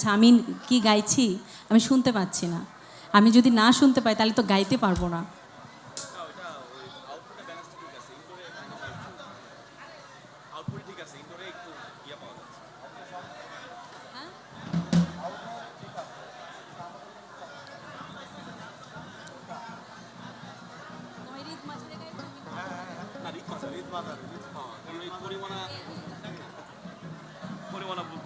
যাচ্ছে আমি কি গাইছি আমি শুনতে পাচ্ছি না আমি যদি না শুনতে পাই তাহলে তো গাইতে পারব না আহ,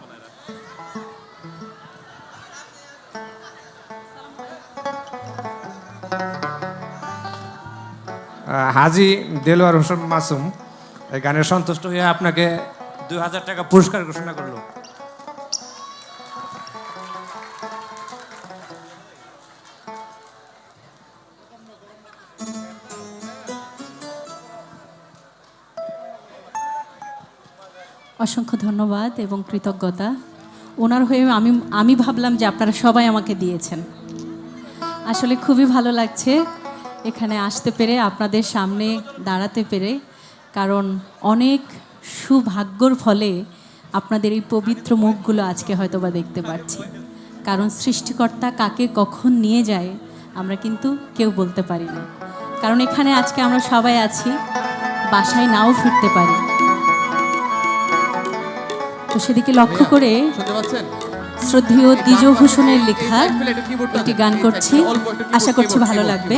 হাজি দেলোয়ার হোসেন মাসুম, এই গানের সন্তুষ্ট হয়ে আপনাকে দুই হাজার টাকা পুরস্কার ঘোষণা করল। অসংখ্য ধন্যবাদ এবং কৃতজ্ঞতা। ওনার হয়ে আমি আমি ভাবলাম যে আপনারা সবাই আমাকে দিয়েছেন। আসলে খুবই ভালো লাগছে। এখানে আসতে পেরে আপনাদের সামনে দাঁড়াতে পেরে কারণ অনেক সুভাগ্যর ফলে আপনাদের এই পবিত্র মুখগুলো আজকে হয়তো বা দেখতে পাচ্ছি কারণ সৃষ্টিকর্তা কাকে কখন নিয়ে যায় আমরা কিন্তু কেউ বলতে পারি না। কারণ এখানে আজকে আমরা সবাই আছি বাসায় নাও ফিরতে পারি। তো সেদিকে লক্ষ্য করে শ্রদ্ধেয় দ্বিজভূষণের লেখা একটি গান করছি। আশা করছি ভালো লাগবে।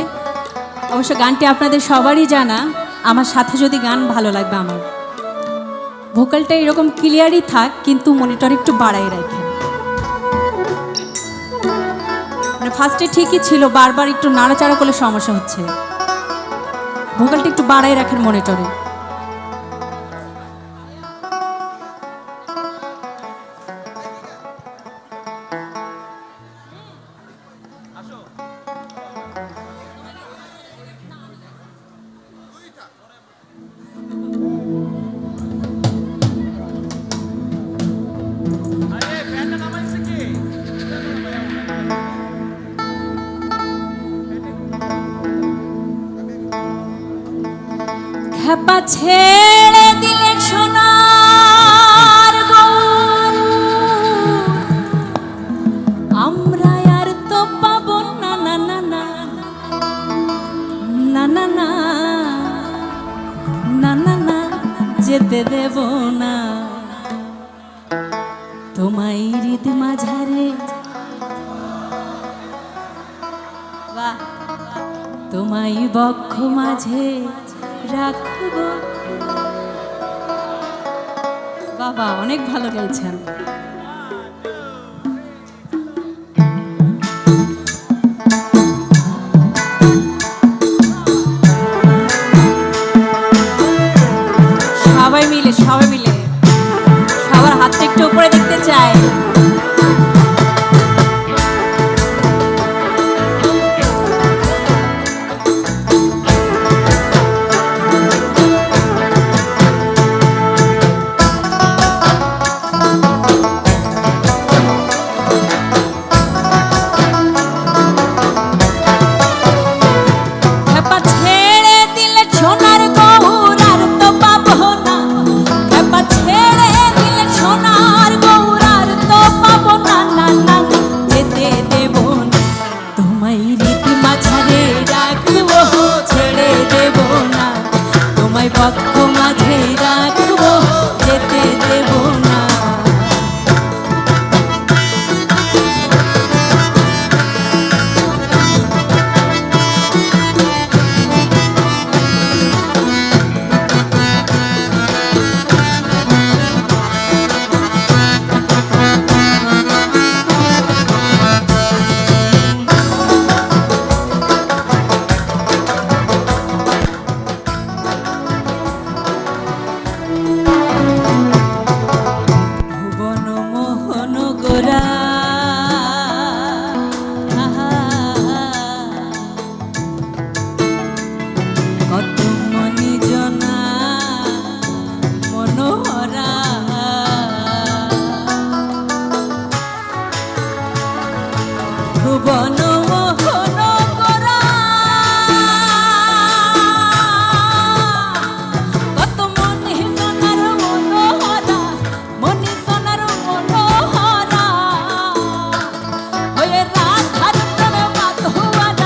অবশ্য গানটি আপনাদের সবারই জানা। আমার সাথে যদি গান ভালো লাগবে আমার। ভোকালটা এরকম ক্লিয়ারই থাক, কিন্তু মনিটর একটু বাড়াই রাখেন। মানে ফার্স্টে ঠিকই ছিল, বারবার একটু নাড়াচাড়া করলে সমস্যা হচ্ছে। ভোকালটা একটু বাড়াই রাখেন মনিটরে। খেপা ছেড়ে দিলে সোনার আমরা আর তো পাবো না না না না না না না না না না যেতে দেব না তোমায় হৃদ মাঝারে তোমায় বক্ষ মাঝে রাখব। বাবা অনেক ভালো গাইছেন। পক্ষ মাঝে রাখব ভুবন মোহন করা। কত মনে সোনার মনোহরা মনে সোনার মনোহরা। হয়ে রাধার প্রেমে মাতোয়ারা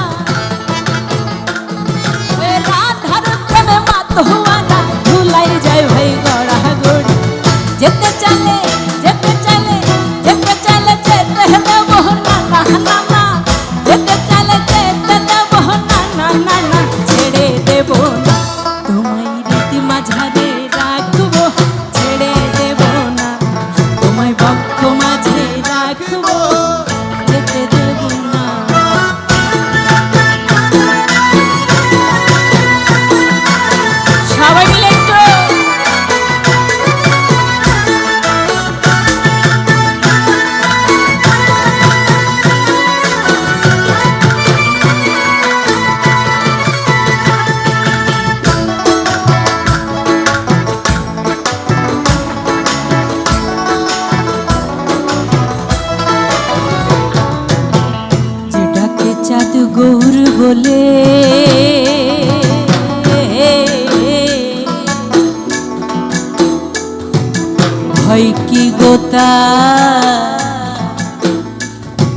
কি গোতা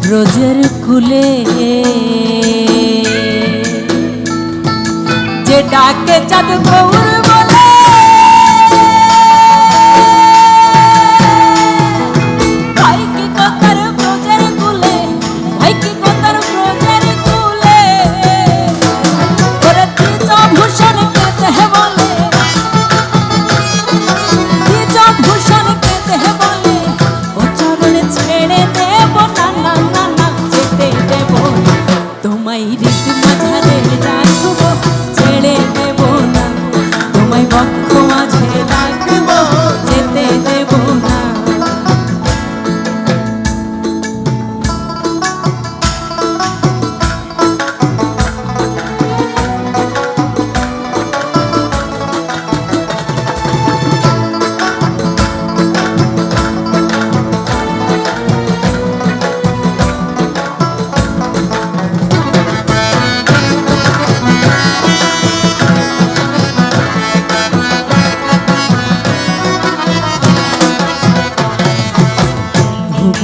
ব্রজের খুলে। যে ডাকে চাঁদ গৌর mighty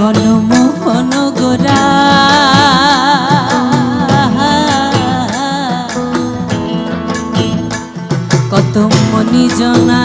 জনমোহন গোরা কত মনি জনা